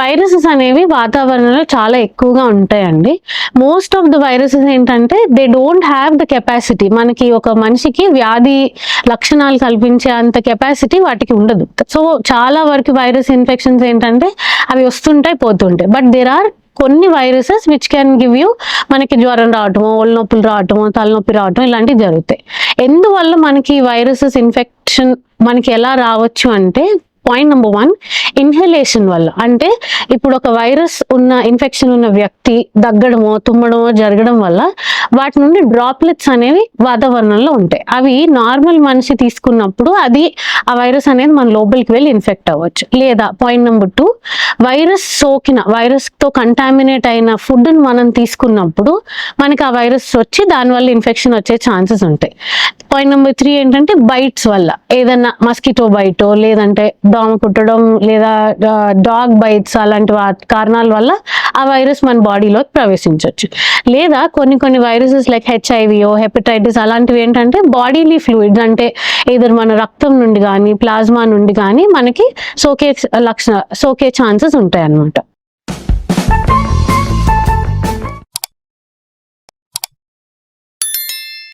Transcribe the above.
Viruses అనేవి వాతావరణంలో చాలా ఎక్కువగా ఉంటాయండి. మోస్ట్ ఆఫ్ ద వైరసెస్ ఏంటంటే they don't have the capacity మనకి ఒక మనిషికి వ్యాధి లక్షణాలు కల్పించే అంత కెపాసిటీ వాటికి ఉండదు. సో చాలా వరకు వైరస్ ఇన్ఫెక్షన్స్ ఏంటంటే అవి వస్తుంటాయి పోతుంటాయి. బట్ దేర్ ఆర్ కొన్ని viruses which can give you మనకి జ్వరం రావటము ఒళ్ళు నొప్పులు రావటము తలనొప్పి రావటం ఇలాంటివి జరుగుతాయి. ఎందువల్ల మనకి వైరసెస్ ఇన్ఫెక్షన్ మనకి ఎలా రావచ్చు అంటే పాయింట్ నెంబర్ వన్ ఇన్హలేషన్ వల్ల. అంటే ఇప్పుడు ఒక వైరస్ ఉన్న ఇన్ఫెక్షన్ ఉన్న వ్యక్తి దగ్గడమో తుమ్మడమో జరగడం వల్ల వాటి నుండి డ్రాప్లెట్స్ అనేవి వాతావరణంలో ఉంటాయి. అవి నార్మల్ మనిషి తీసుకున్నప్పుడు అది ఆ వైరస్ అనేది మన లోపలికి వెళ్ళి ఇన్ఫెక్ట్ అవ్వచ్చు. లేదా పాయింట్ నెంబర్ టూ వైరస్ సోకిన వైరస్తో కంటామినేట్ అయిన ఫుడ్ మనం తీసుకున్నప్పుడు మనకి ఆ వైరస్ వచ్చి దానివల్ల ఇన్ఫెక్షన్ వచ్చే ఛాన్సెస్ ఉంటాయి. పాయింట్ నెంబర్ త్రీ ఏంటంటే బైట్స్ వల్ల. ఏదన్నా మస్కిటో బైటో లేదంటే దోమ కుట్టడం లేదా డాగ్ బైట్స్ అలాంటి కారణాల వల్ల ఆ వైరస్ మన బాడీలోకి ప్రవేశించవచ్చు లేదా కొన్ని కొన్ని వైరసెస్ లైక్ హెచ్ఐవిఓ హెపటైటిస్ అలాంటివి ఏంటంటే బాడీలీ ఫ్లూయిడ్స్ అంటే ఏదైనా మన రక్తం నుండి కానీ ప్లాస్మా నుండి కానీ మనకి సోకే లక్షణ సోకే ఛాన్సెస్ ఉంటాయి అన్నమాట